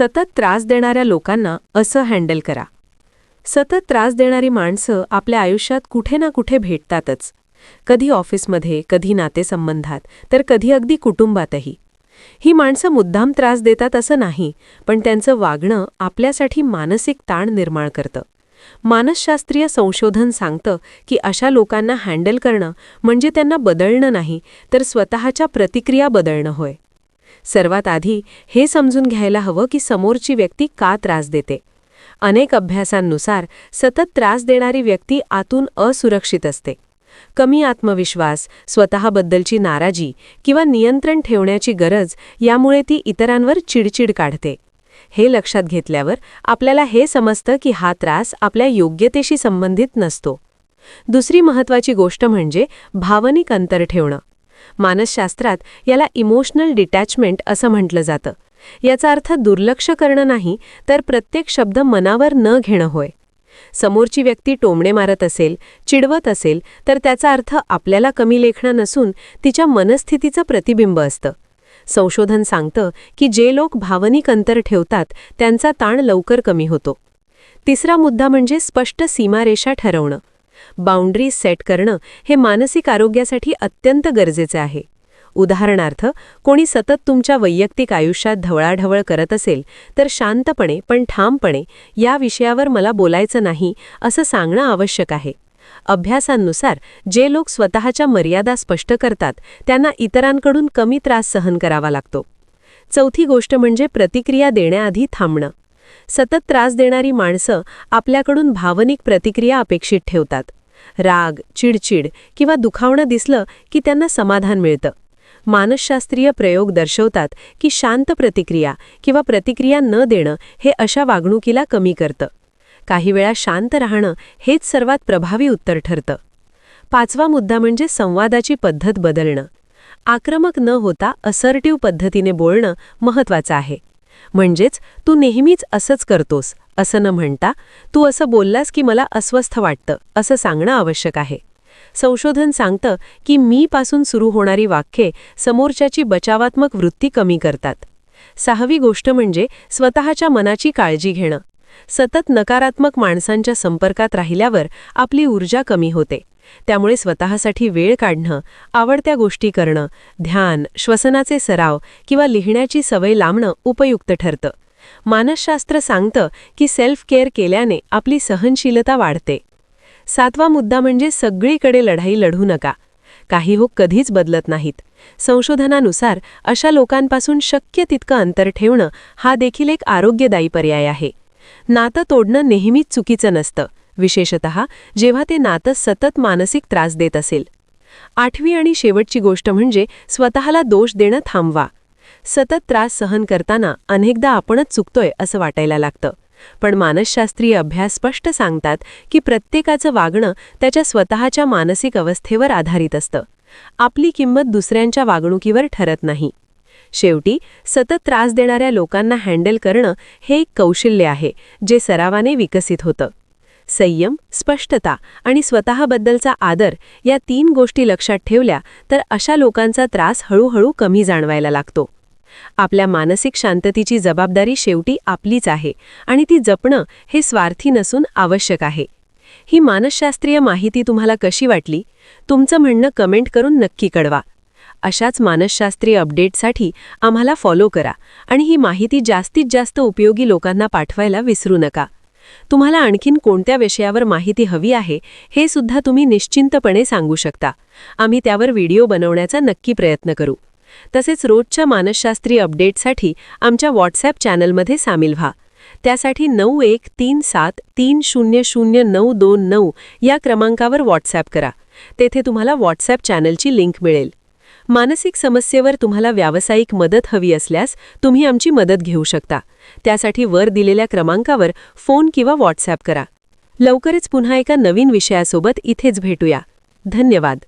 सतत त्रास देणाऱ्या लोकांना असं हँडल करा. सतत त्रास देणारी माणसं आपल्या आयुष्यात कुठे ना कुठे भेटतातच. कधी ऑफिसमध्ये कधी नातेसंबंधात तर कधी अगदी कुटुंबातही. ही माणसं मुद्दाम त्रास देतात असं नाही पण त्यांचं वागणं आपल्यासाठी मानसिक ताण निर्माण करतं. मानसशास्त्रीय संशोधन सांगतं की अशा लोकांना हँडल करणं म्हणजे त्यांना बदलणं नाही तर स्वतःच्या प्रतिक्रिया बदलणं होय. सर्वात आधी हे समजून घ्यायला हवं की समोरची व्यक्ती का त्रास देते. अनेक अभ्यासांनुसार सतत त्रास देणारी व्यक्ती आतून असुरक्षित असते. कमी आत्मविश्वास स्वतःबद्दलची नाराजी किंवा नियंत्रण ठेवण्याची गरज यामुळे ती इतरांवर चिडचिड काढते. हे लक्षात घेतल्यावर आपल्याला हे समजतं की हा त्रास आपल्या योग्यतेशी संबंधित नसतो. दुसरी महत्वाची गोष्ट म्हणजे भावनिक अंतर ठेवणं. मानसशास्त्रात याला इमोशनल डिटॅचमेंट असं म्हटलं जातं. याचा अर्थ दुर्लक्ष करणं नाही तर प्रत्येक शब्द मनावर न घेणं होय. समोरची व्यक्ती टोमणे मारत असेल चिडवत असेल तर त्याचा अर्थ आपल्याला कमी लेखणं नसून तिच्या मनस्थितीचं प्रतिबिंब असतं. संशोधन सांगतं की जे लोक भावनिक अंतर ठेवतात त्यांचा ताण लवकर कमी होतो. तिसरा मुद्दा म्हणजे स्पष्ट सीमारेषा ठरवणं. बाउंड्रीज सेट करणं हे मानसिक आरोग्यासाठी अत्यंत गरजेचे आहे. उदाहरणार्थ कोणी सतत तुमच्या वैयक्तिक आयुष्यात ढवळाढवळ करत असेल तर शांतपणे पण ठामपणे या विषयावर मला बोलायचं नाही असं सांगणं आवश्यक आहे. अभ्यासांनुसार जे लोक स्वतःच्या मर्यादा स्पष्ट करतात त्यांना इतरांकडून कमी त्रास सहन करावा लागतो. चौथी गोष्ट म्हणजे प्रतिक्रिया देण्याआधी थांबणं. सतत त्रास देणारी माणसं आपल्याकडून भावनिक प्रतिक्रिया अपेक्षित ठेवतात. राग चिडचिड किंवा दुखावणं दिसलं की त्यांना समाधान मिळतं. मानसशास्त्रीय प्रयोग दर्शवतात की शांत प्रतिक्रिया किंवा प्रतिक्रिया न देणं हे अशा वागणुकीला कमी करतं. काही वेळा शांत राहणं हेच सर्वात प्रभावी उत्तर ठरतं. पाचवा मुद्दा म्हणजे संवादाची पद्धत बदलणं. आक्रमक न होता असर्टिव्ह पद्धतीने बोलणं महत्वाचं आहे. म्हणजेच तू नेहमीच असंच करतोस असं न म्हणता तू असं बोललास की मला अस्वस्थ वाटतं असं सांगणं आवश्यक आहे. संशोधन सांगतं की मी पासून सुरू होणारी वाक्ये समोरच्याची बचावात्मक वृत्ती कमी करतात. सहावी गोष्ट म्हणजे स्वतःच्या मनाची काळजी घेणं. सतत नकारात्मक माणसांच्या संपर्कात राहिल्यावर आपली ऊर्जा कमी होते. त्यामुळे स्वतःसाठी वेळ काढणं आवडत्या गोष्टी करणं ध्यान श्वसनाचे सराव किंवा लिहिण्याची सवय लांबणं उपयुक्त ठरतं. मानसशास्त्र सांगतं की सेल्फ केअर केल्याने आपली सहनशीलता वाढते. सातवा मुद्दा म्हणजे सगळीकडे लढाई लढू नका. काही हो कधीच बदलत नाहीत. संशोधनानुसार अशा लोकांपासून शक्य तितकं अंतर ठेवणं हा देखील एक आरोग्यदायी पर्याय आहे. नातं तोडणं नेहमीच चुकीचं नसतं. विशेषत जेव्हा ते नातं सतत मानसिक त्रास देत असेल. आठवी आणि शेवटची गोष्ट म्हणजे स्वतःला दोष देणं थांबवा. सतत त्रास सहन करताना अनेकदा आपणच चुकतोय असं वाटायला लागतं. पण मानसशास्त्रीय अभ्यास स्पष्ट सांगतात की प्रत्येकाचं वागणं त्याच्या स्वतःच्या मानसिक अवस्थेवर आधारित असतं. आपली किंमत दुसऱ्यांच्या वागणुकीवर ठरत नाही. शेवटी सतत त्रास देणाऱ्या लोकांना हँडल करणं हे एक कौशल्य आहे जे सरावाने विकसित होतं. संयम स्पष्टता आणि स्वतःबद्दलचा आदर या तीन गोष्टी लक्षात ठेवल्या तर अशा लोकांचा त्रास हळूहळू कमी जाणवायला लागतो. आपल्या मानसिक शांततेची जबाबदारी शेवटी आपलीच आहे आणि ती जपणं हे स्वार्थी नसून आवश्यक आहे. ही मानसशास्त्रीय माहिती तुम्हाला कशी वाटली? तुमचं म्हणणं कमेंट करून नक्की कळवा. अशाच मानसशास्त्रीय अपडेटसाठी आम्हाला फॉलो करा आणि ही माहिती जास्तीत जास्त उपयोगी लोकांना पाठवायला विसरू नका. तुम्हाला आणखीन कोणत्या विषयावर माहिती हवी आहे हे सुद्धा तुम्ही निश्चिंतपणे सांगू शकता. आम्ही त्यावर व्हिडिओ बनवण्याचा नक्की प्रयत्न करू. तसेच रोजच्या मानसशास्त्रीय अपडेटसाठी आमच्या व्हॉट्सॲप चॅनलमध्ये सामील व्हा. त्यासाठी नऊ एक तीन सात तीन शून्य शून्य नऊ दोन नऊ या क्रमांकावर व्हॉट्सॲप करा. तेथे तुम्हाला व्हॉट्सॲप चॅनलची लिंक मिळेल. मानसिक समस्येवर तुम्हाला व्यावसायिक मदत हवी असल्यास तुम्ही आमची मदत घेऊ शकता. त्यासाठी वर दिलेल्या क्रमांकावर फोन किंवा व्हॉट्सॲप करा. लवकरच पुन्हा एका नवीन विषयासोबत इथेच भेटूया. धन्यवाद.